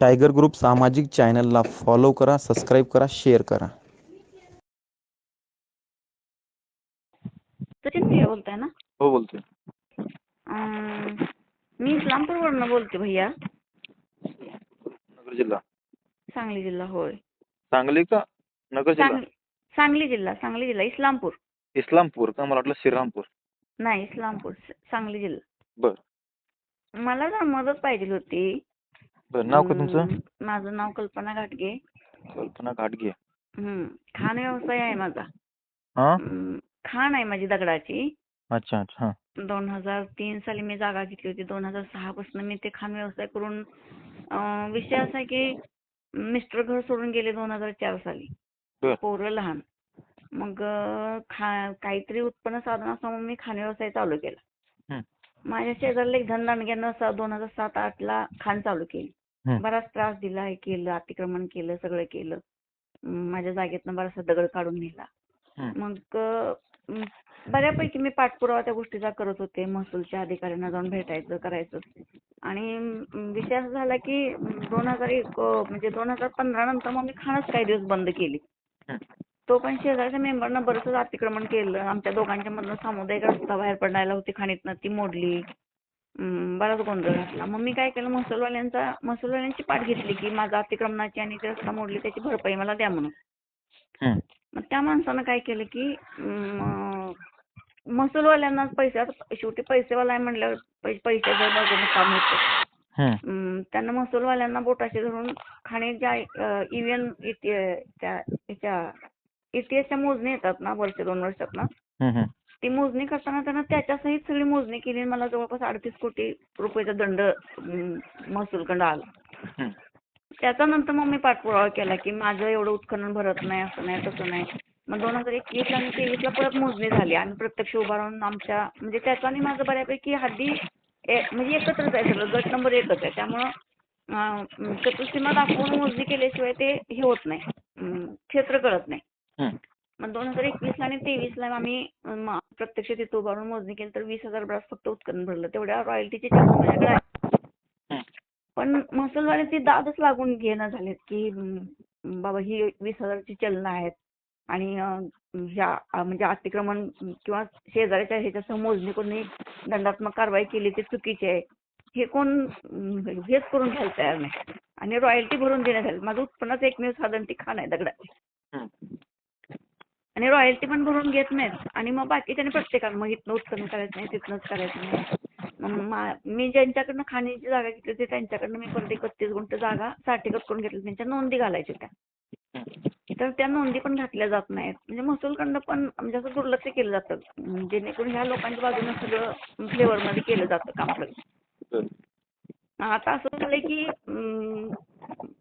Tiger group सामाजिक चॅनलला follow करा सबस्क्राईब करा शेअर करा. सचिन भैया बोलताय ना? हो बोलतोय. अं, मी इस्लामपूरवरनं बोलते भैया. नगर जिल्हा. सांगली जिल्हा होय. सांगली का? नगर जिल्हा. सांगली सांगली जिल्हा सांगली जिल्हा इस्लामपूर. इस्लामपूर का? मला वाटलं श्रीरामपूर. नाही इस्लामपूर स- सांगली जिल्हा. बर. मला जरा मदत पाहिजे होती. बर नाव का तुमचं? माझं नाव कल्पना घाटगे. कल्पना घाटगे. हं. खाण व्यवसाय आहे माझा. हा? खाण आहे माझी दगडाची. अच्छा अच्छा हा. दोन हजार तीन साली मी जागा घेतली होती. दोन हजार सहा पासून मी ते खाण व्यवसाय करून अं, विषय असा आहे की मिस्टर घर सोडून गेले दोन हजार चार साली. बर. पोरं लहान. मग अं, खा काहीतरी उत्पन्न साधन असं मी खाण व्यवसाय चालू केला. हं. माझ्या शेजारला एक धनदानग्यानं दोन हजार सात आठ ला खाण चालू केली. बराच त्रास दिला हे केलं अतिक्रमण केलं सगळं केलं. माझ्या जागेतनं बराचसा दगड काढून नेला. मग बऱ्यापैकी मी पाठपुरावा त्या गोष्टीचा करत होते. महसूलच्या अधिकाऱ्यांना जाऊन भेटायचं करायचं. आणि विषय असा झाला की दोन हजार एक म्हणजे दोन हजार पंधरा नंतर मग मी खाणच काही दिवस बंद केली. तो पण शेजारच्या मेंबरनं बरंचसं अतिक्रमण केलं. आमच्या दोघांच्या मधनं सामुदायिक रस्ता बाहेर पडायला होती खाणीतनं. ती मोडली. बराच गोंधळ घातला. मग मी काय केलं महसूलवाल्यांचा महसूलवाल्यांची पाठ घेतली की माझा अतिक्रमणाची आणि ते रस्ता मोडली त्याची भरपाई मला द्या म्हणून. मग त्या माणसानं काय केलं की महसूलवाल्यांना पैसे आता शेवटी पैसेवाला आहे म्हणल्यावर पै- पैशाचं बघून काम होतं त्यांना महसूलवाल्यांना बोटाशी धरून खाण्याच्या इव्हन त्या ह्याच्या इटीएसच्या मोजणी येतात ना वर्ष दोन वर्षात ना. ती मोजणी करताना त्यांना त्याच्यासहित सगळी मोजणी केली आणि मला जवळपास अडतीस कोटी रुपयाचा दंड अं, महसूलकडं आला. त्याचा नंतर मग मी पाठपुरावा केला की माझं एवढं उत्खनन भरत नाही असं नाही तसं नाही. मग दोन हजार एकवीस आणि तेवीसला परत मोजणी झाली आणि प्रत्यक्ष उभा राहून आमच्या म्हणजे त्याचा आणि माझं बऱ्यापैकी हद्दी ए- म्हणजे एकत्रच आहे सगळं गट नंबर एकच आहे. त्यामुळं अं, चतुर्सीमा दाखवून मोजणी केल्याशिवाय ते हे होत नाही. अं, क्षेत्र कळत नाही. हं. मग दोन हजार एकवीसला आणि तेवीसला आम्ही अं, म- प्रत्यक्ष तिथं उभा राहून मोजणी केली तर वीस हजार ब्रास फक्त उत्खनन भरलं. तेवढ्या रॉयल्टीचे चलन माझ्याकडे आहे. हं. पण महसूलवाले ती दादच लागून घेणं झालेत की बाबा ही वीस हजारची चलनं आहेत. आणि अं, ह्या अं, म्हणजे अतिक्रमण किंवा शेजाऱ्याच्या ह्याच्यासह मोजणी कोणी दंडात्मक कारवाई केली ते चुकीची आहे. हे कोण अं, हेच करून घ्यायला तयार नाही. आणि रॉयल्टी भरून देण्यात आली. माझं उत्पन्नाचं एकमेव साधन ती खाण आहे दगडाची हं. आणि रॉयल्टी पण भरून घेत नाहीत. आणि मग बाकीच्याने प्रत्येकानं मग इथनं उत्खनन करायचं नाही तिथनंच करायचं नाही. मग मा- मी ज्यांच्याकडनं खाण्याची जागा घेतली होती त्यांच्याकडनं मी परत एकतीस गुंठ जागा साठेकत करून घेतली त्यांच्या नोंदी घालायच्या त्या. तर त्या नोंदी पण घातल्या जात नाहीत. म्हणजे महसूलकडनं पण म्हणजे असं दुर्लक्ष केलं जातं. जेणेकरून ह्या लोकांच्या बाजूने सगळं फ्लेवरमध्ये केलं जातं काम. आता असं झालंय की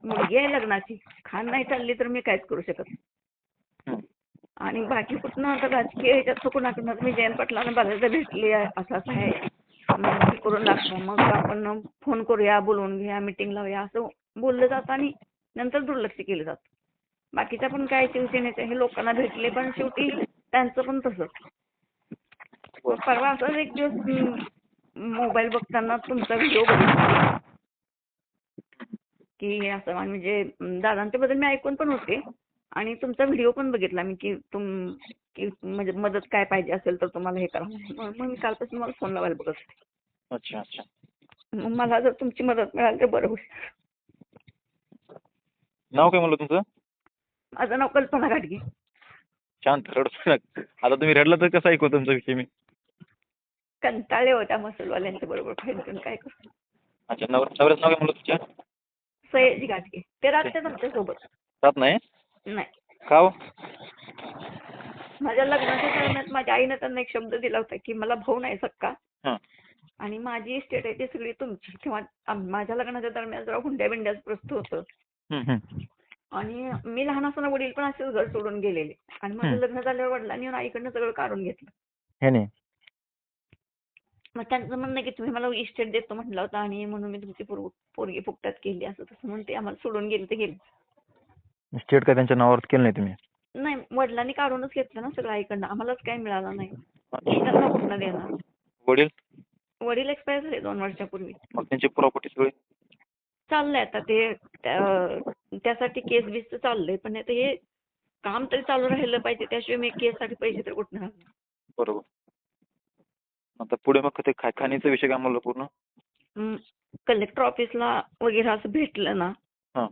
मुलगी आहे लग्नाची. खाण नाही चालली तर मी काहीच करू शकत नाही. आणि बाकी कुठनं आता राजकीय ह्याच्यात कुणाकडनं? मी जयंत पाटलांना बऱ्याचदा भेटली आहे असं असं आहे हे करून लागतं मग आपण फोन करूया बोलवून घ्या मिटिंग लावूया असं बोललं जातं आणि नंतर दुर्लक्ष केलं जातं. बाकीच्या पण काय शिवसेनेचे हे लोकांना भेटले पण शेवटी त्यांचं पण तसंच. परवा असंच एक दिवस मोबाईल बघताना तुमचा व्हिडिओ बघितला. की असं म्हणजे दादांच्या बद्दल मी ऐकून पण होते. आणि तुमचा व्हिडिओ पण बघितला मी की तुम की म्हणजे मदत काय पाहिजे असेल तर तुम्हाला हे करा. मग मग मी कालपासून मला फोन लावायला बघत होते. अच्छा अच्छा. मग मला जर तुमची मदत मिळाली तर बरं होईल. नाव काय म्हणलं तुमचं? माझं नाव कल्पना घाटगे शांत नका. आता तुम्ही रडला तर कसं ऐकू तुमचा विषय मी? कंटाळे होत्या मसूलवाल्यांच्या बरोबर काय करू? अच्छा नवर नवऱ्याचं नाव काय म्हणलं तुमच्या? सयाजी घाटगे ते राहतात आमच्यासोबत. राहत नाही? नाही. का हो? माझ्या लग्नाच्या दरम्यान माझ्या आईनं त्यांना एक शब्द दिला होता की मला भाऊ नाही सक्का. हां. आणि माझी इस्टेट आहे ती सगळी तुमची. किंवा आम- माझ्या लग्नाच्या दरम्यान जरा हुंड्या बिंड्याच प्रस्त होतं. हं, हं. आणि मी लहान असताना वडील पण असेच घर सोडून गेलेले. आणि माझं. लग्न झाल्यावर वडिलांनी येऊन आईकडनं सगळं काढून घेतलं. हे नाही. मग त्यांचं म्हणणं आहे की तुम्ही मला इस्टेट देतो म्हटलं होता आणि म्हणून मी तुमची पोर- पोरगी फुकटात केली असं तसं म्हणून ते आम्हाला सोडून गेले ते गेले. स्टेट काय त्यांच्या नावावर केलं नाही तुम्ही? नाही वडिलांनी काढूनच घेतलं ना सगळं आईकडनं. आम्हालाच काही मिळालं नाही. त्यांना कुठनं देणार. वडील? वडील एक्सपायर झाले दोन वर्षापूर्वी. मग त्यांची प्रॉपर्टी सगळी? चाललंय आता ते त्या- त्यासाठी केस बीस चाललंय पण आता हे काम तरी चालू राहिलं पाहिजे. त्याशिवाय मी केससाठी पैसे तर कुठनं आणणार? बरोबर. आता पुढे मग ते खा खाणीचा विषय काय म्हणलं पूर्ण? हं, कलेक्टर ऑफिसला वगैरे असं भेटलं ना हां.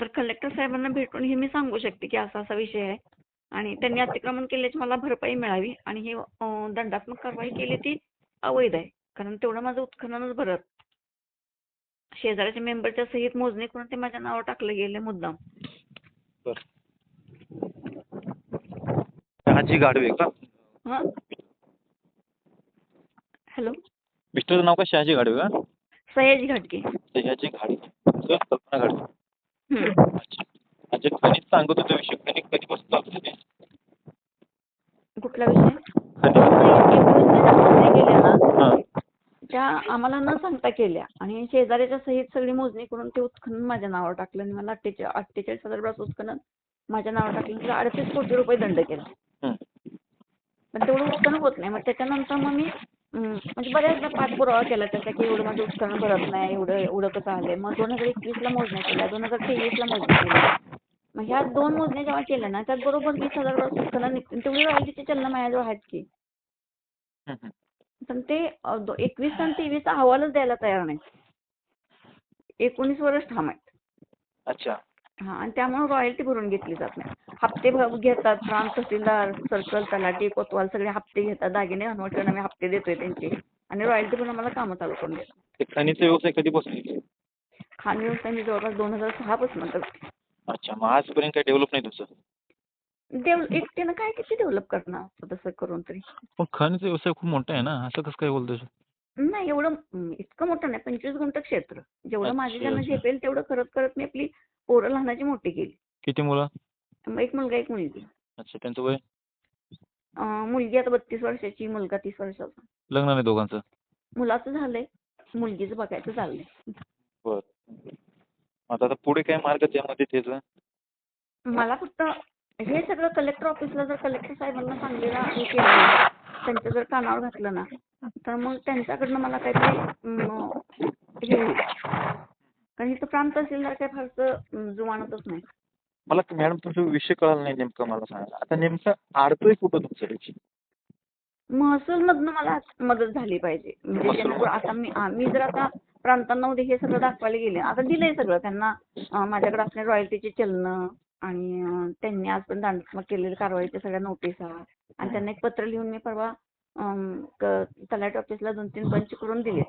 तर कलेक्टर साहेबांना भेटून हे मी सांगू शकते की असा असा विषय आहे. आणि त्यांनी अतिक्रमण केल्याची मला भरपाई मिळावी आणि हे अं, दंडात्मक कारवाई केली ती अवैध आहे. कारण तेवढं माझं उत्खननच भरत. शेजाऱ्याच्या मेंबरच्या सहित मोजणी करून ते माझ्या नावावर टाकलं गेले मुद्दाम. बर. का? हां. हॅलो. मिस्टरचं नाव शहाजी गाडवे का? सयाजी घाटगे. शहाजी गाडवे सर कल्पना अच्छा अच्छा खनिज सांगत होतो विषय. कधीपासून चालू कुठला विषय? केल्या ना? त्या आम्हाला न सांगता केल्या. आणि शेजाऱ्याच्या सहित सगळी मोजणी करून ते उत्खनन माझ्या नावावर टाकलं. आणि मला अठ्ठेचाळीस अठ्ठेचाळीस हजार रुपयाचं उत्खनन माझ्या नावावर टाकलं. त्याला अडतीस कोटी रुपये दंड केला. पण तेवढं उत्खनन होत नाही. मग त्याच्यानंतर मग मी म्हणजे बऱ्याचदा पाठपुरावा केला त्याचा की एवढं माझं उत्खनन भरत नाही एवढं एवढं कसं आलंय. मग दोन हजार एकवीसला मोजण्या केल्या दोन हजार तेवीसला मोजण्या केल्या. मग ह्या दोन मोजण्या जेव्हा केल्या ना त्यात बरोबर वीस हजार उत्खनन निघतं. तेवढी रॉयल्टीची चलन माझ्याजवळ आहेत की. पण ते एकवीस आणि तेवीसचा अहवालच द्यायला तयार नाही एकोणीस वर्ष ठाम आहेत अच्छा. हा आणि त्यामुळे रॉयल्टी भरून घेतली जात नाही. हप्ते घेतात प्रांत तहसीलदार सर्कल तलाठी कोतवाल सगळे हप्ते घेतात दागिने हनवटून आम्ही हप्ते देतोय त्यांचे. आणि रॉयल्टी पण आम्हाला कामं चालू करून देतात. ते खनिजचा व्यवसाय कधीपासून आहे? खाण व्यवसाय मी जवळपास दोन हजार सहा पासून करते. अच्छा मग आजपर्यंत काही डेव्हलप नाही तुमचं? डेव्ह एकट्यानं काय किती डेव्हलप करणार? तसं करून तरी. पण खनिज व्यवसाय खूप मोठा आहे ना? असं कसं काय बोलतोय? नाही एवढं इतकं मोठं नाही पंचवीस गुंठ क्षेत्र. जेवढं माझ्या अच्छा, ज्यांना अच्छा. झेपेल तेवढं करत करत मी आपली पोरं लहानाची मोठी केली. किती मुलं? मग एक मुलगा एक मुलगी. अच्छा त्यांचं वय? अं, मुलगी आता बत्तीस वर्षाची मुलगा तीस वर्षाचा. लग्न नाही दोघांचं? मुलाचं झालंय मुलगीचं बघायचं चाललंय. बर. आता आता पुढे काय मार्ग त्यामध्ये त्याचं? मला फक्त हे सगळं कलेक्टर ऑफिसला जर कलेक्टर साहेबांना सांगलीला हे केलं. ना, त्यांचं जर कानावर घातलं ना तर मग त्यांच्याकडनं मला काहीतरी हे होईल. कारण इथं प्रांत तहसीलदार काही फारसं जुमानतच नाही. मला मॅडम तुमचा विषय कळाला नाही नेमकं मला सांगा. आता नेमकं अडतोय कुठं तुमचं विषय? महसूलमधनं मला मदत झाली पाहिजे. म्हणजे जेणेकरून आता मी आ- मी जर आता प्रांतांमध्ये हे सगळं दाखवायला गेले आता दिलंय सगळं. त्यांना अं, माझ्याकडे असणारे रॉयल्टीचे चलनं आणि त्यांनी आजपर्यंत दंडात्मक केलेल्या कारवाईच्या सगळ्या नोटिसा आणि त्यांना एक पत्र लिहून मी परवा तलाठी ऑफिसला दोन तीन बंच करून दिले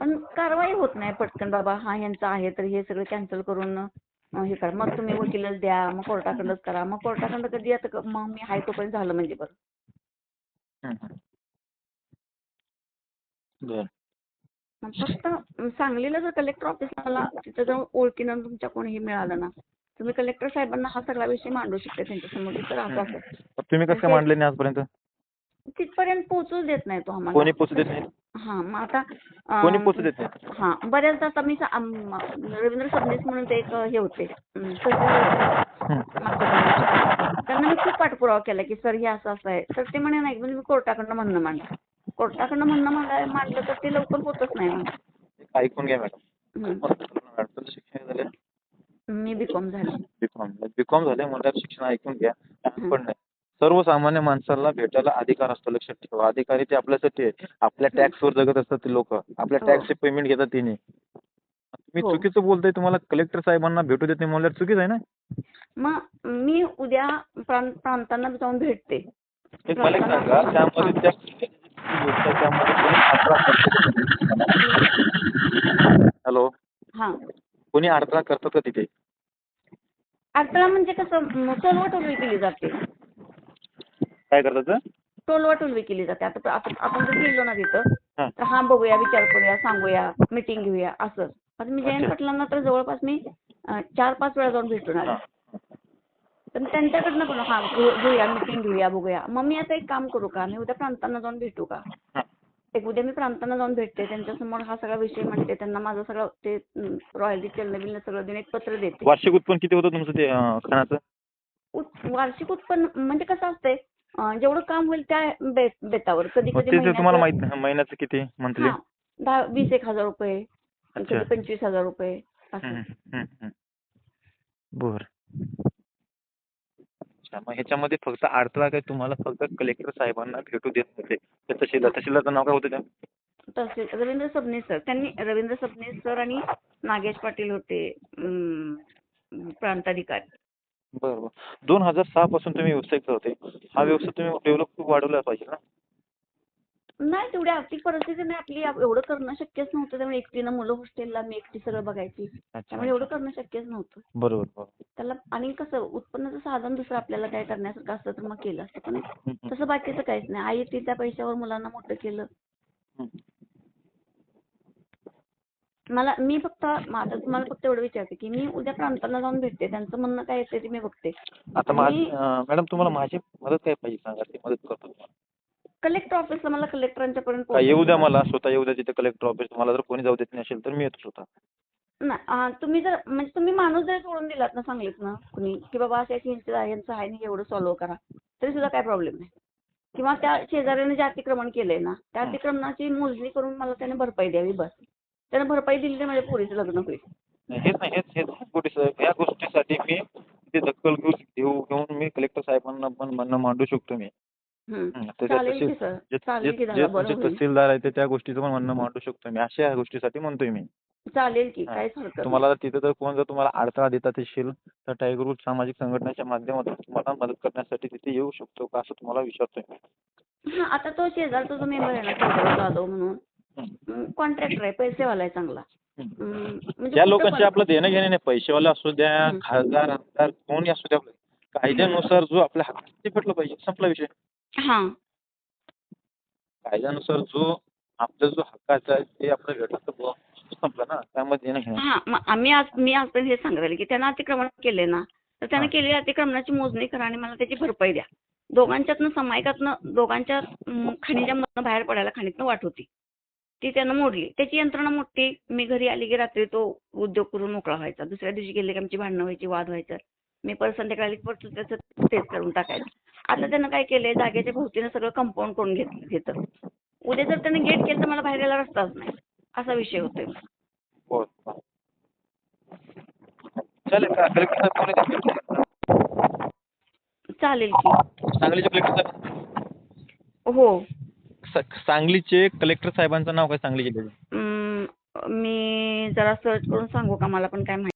पण कारवाई होत नाही पटकन बाबा हा ह्यांचं आहे तर हे सगळं कॅन्सल करून हे करा. मग तुम्ही वकीलच द्या मग कोर्टाकडंच करा. मग कोर्टाकडं कधी आता मग मी हाय तोपर्यंत झालं म्हणजे बरं. फक्त सांगलीला जर कलेक्टर ऑफिसला मला तिथं जाऊन ओळखीनं तुमच्या कोणीही मिळालं ना तुम्ही कलेक्टर साहेबांना हा सगळा विषय मांडू शकता त्यांच्यासमोर. की सर असं असं तुम्ही कसं काय मांडले नाही आजपर्यंत? तिथपर्यंत पोहोचूच देत नाही तो आम्हाला. कोणी पोचू देत नाही? हा मग आता अं, कोणी पोचू देत नाही? हा बऱ्याचदा आता मी सा- आम- रवींद्र फडणवीस म्हणून ते एक हे होते. अं. मागच्या. त्यांना मी खूप पाठपुरावा केला की सर हे असं असं आहे. तर ते म्हणे नाही म्हणजे मी कोर्टाकडनं म्हणणं मांडलं कोर्टाकडनं म्हणणं मांडा मांडलं तर ते लवकर होतच नाही म्हणे. ऐकून घ्या मॅडम. हं. मॅडम तुमचं शिक्षण झालं. मी बी कॉम झाले. बीकॉम बीकॉम झाले म्हणल्यावर शिक्षण ऐकून घ्या. पण नाही. सर्वसामान्य माणसाला भेटायला अधिकार असतो लक्षात ठेवा. अधिकारी ते आपल्यासाठी आहे. आपल्या टॅक्सवर जगत असतात ते लोक. आपल्या हो. टॅक्सचे पेमेंट घेतात तिने. तुम्ही हो. चुकीचं बोलताय तुम्हाला कलेक्टर साहेबांना भेटू देत नाही म्हणल्यावर चुकीच आहे ना? मग मी उद्या प्रां- प्रांतांना जाऊन भेटते. एक मला एक सांगा त्यामध्ये त्या त्यामध्ये कोणी कोणी अडथळा करतात का तिथे? अडथळा म्हणजे कसं म, टोलवाटोलवी केली जाते. काय करतात टोलवाटोलवी केली जाते. आता आता आपण जर गेलो ना तिथं. तर हा बघूया विचार करूया सांगूया मिटिंग घेऊया असं. आता मी जयंत अच्छा. पाटलांना तर जवळपास मी अं, चार पाच वेळा जाऊन भेटून आले. पण त्यांच्याकडनं पण हा घेऊ- घेऊया मिटिंग घेऊया बघूया. मग मी आता एक काम करू का? मी उद्या प्रांतांना जाऊन भेटू का? हां. एक उद्या मी प्रांतांना जाऊन भेटते त्यांच्यासमोर हा सगळा विषय म्हणते त्यांना माझं सगळं ते रॉयल्टी चलन बिलन सगळं देऊन एक पत्र देते. वार्षिक उत्पन्न किती होतं तुमचं ते अं, खाण्याचं उत- वार्षिक उत्पन्न म्हणजे कसं असतंय अं, जेवढं काम होईल त्या बे- बेतावर कधी मग कधी ते जर तुम्हाला महिन्याचं- माहीत महिन्याचं किती मंथली हां, दहा वीस एक हजार रुपये अच्छा. पंचवीस हजार रुपये असं. बर. अच्छा मग ह्याच्यामध्ये फक्त अडथळा काय तुम्हाला फक्त कलेक्टर साहेबांना भेटू देत होते. त्या तहसीलदार तहसीलदारचं नाव काय होतं त्या रवींद्र सबनीस सर. त्यांनी रवींद्र सबनीस सर आणि नागेश पाटील होते अं, प्रांताधिकारी. बरं बरं. दोन हजार सहा पासून तुम्ही व्यवसाय करत होते. हा व्यवसाय तुम्ही डेव्हलप खूप वाढवला पाहिजे ना? नाही तेवढी आर्थिक परिस्थिती नाही आपली आप- एवढं करणं शक्यच नव्हतं. त्यामुळे एकटीनं मुलं हॉस्टेलला मी एकटी सगळं बघायची. अच्छा त्यामुळे एवढं करणं शक्यच नव्हतं. बरोबर बरोबर. त्याला आणि कसं उत्पन्नाचं साधन दुसरं आपल्याला काय करण्यासारखं असतं तर मग केलं असतं पण हम्म, हम्म. तसं बाकीचं काहीच नाही. आई ती त्या पैशावर मुलांना मोठं केलं. हम्म. मला मी फक्त माझं तुम्हाला फक्त एवढं विचारते की मी उद्या प्रांतांना जाऊन भेटते. त्यांचं म्हणणं काय येते ते मी बघते. आता माझी मी- अं, मॅडम तुम्हाला माझी मदत काय पाहिजे सांगा ती मदत करतो तुम्हाला. कलेक्टर ऑफिसला मला कलेक्टरांच्या पर्यंत येऊ द्या. मला स्वतः येऊ द्या तिथे कलेक्टर ऑफिस तुम्हाला जर कोणी जाऊ देत नसेल तर मी येतो स्वतः. नाही तुम्ही जर म्हणजे तुम्ही माणूस जरी सोडून दिलात ना सांगलीत ना कुणी की बाबा अशा यांचं आहे यांचं आहे आणि एवढं सॉल्व्ह करा. तरी सुद्धा काय प्रॉब्लेम नाही. किंवा त्या शेजाऱ्याने जे अतिक्रमण केलंय ना त्या हं. अतिक्रमणाची मोजणी करून मला त्याने भरपाई द्यावी बस. त्याने भरपाई दिली तर माझ्या पोरीचं लग्न होईल. नाही, हेच नाही हेच हेच गोष्टी ह्या गोष्टीसाठी मी ते दखल घेऊ घेऊ घेऊन मी कलेक्टर साहेबांना पण म्हणणं मांडू शकतो मी. चालेल की तहसील- सर. जे- चालेल की जे- दादा. जे बरं जे होईल तहसीलदार आहे ते त्या गोष्टीचं पण म्हणणं मांडू शकतो मी. अशा गोष्टीसाठी म्हणतोय मी. चालेल की. हा. काहीच हरकत नाही. तुम्हाला तिथे जर कोण जर तुम्हाला अडथळा देतात असेल तर टायगर ग्रुप सामाजिक संघटनेच्या माध्यमातून तुम्हाला मदत करण्यासाठी तिथे येऊ शकतो का असं तुम्हाला विचारतोय मी. हा आता तो शेजारचा जो मेंबर आहे ना शेजारी जाधव म्हणून. कॉन्ट्रॅक्टर आहे. पैसेवाला आहे चांगला. हं. हं, म्हणजे ज्या कुठं लोकांशी पण- आपलं देणं घेणं नाही. पैसेवाले असू द्या हं. खासदार आमदार कोणी असू द्या कायद्यानुसार जो आपल्या हक्क ते भेटलं पाहिजे. संपला विषय. हा. कायद्यानुसार जो आपला जो हक्काचा आहे ते आपलं बुवा संपलं ना त्यामध्ये देणं घेणं. हा मग आम्ही आज मी आजपर्यंत हे सांगत आले की त्यानं अतिक्रमण केले ना तर त्यानं. केलेल्या अतिक्रमणाची मोजणी करा आणि मला त्याची भरपाई द्या. दोघांच्यातनं समायकातनं दोघांच्या खनिजामधनं बाहेर पडायला खनिजनं वाट होती. ती त्यानं मोडली. त्याची यंत्रणा मोठी. मी घरी आली की रात्री तो उद्योग करून मोकळा व्हायचा. दुसऱ्या दिवशी गेले की आमची भांडणं व्हायची वाद व्हायचं. मी परत संध्याकाळी परत त्याचं तेच करून टाकायचं. आता त्यानं काय केलंय जागेच्या भोवतीनं सगळं कंपाऊंड करून घेतलं घेतं. उद्या जर त्यानं गेट केलं तर मला बाहेर यायला रस्ताच नाही. असा विषय होतोय. हो चालेल का? कलेक्टर साहेब कोण आहे ते? चालेल की. सांगलीचे कलेक्टर साहेब? हो. सा- सांगलीचे कलेक्टर साहेबांचं नाव काय सांगली जिल्ह्याचे? अं, मी जरा सर्च करून सांगू का? मला पण काय माहिती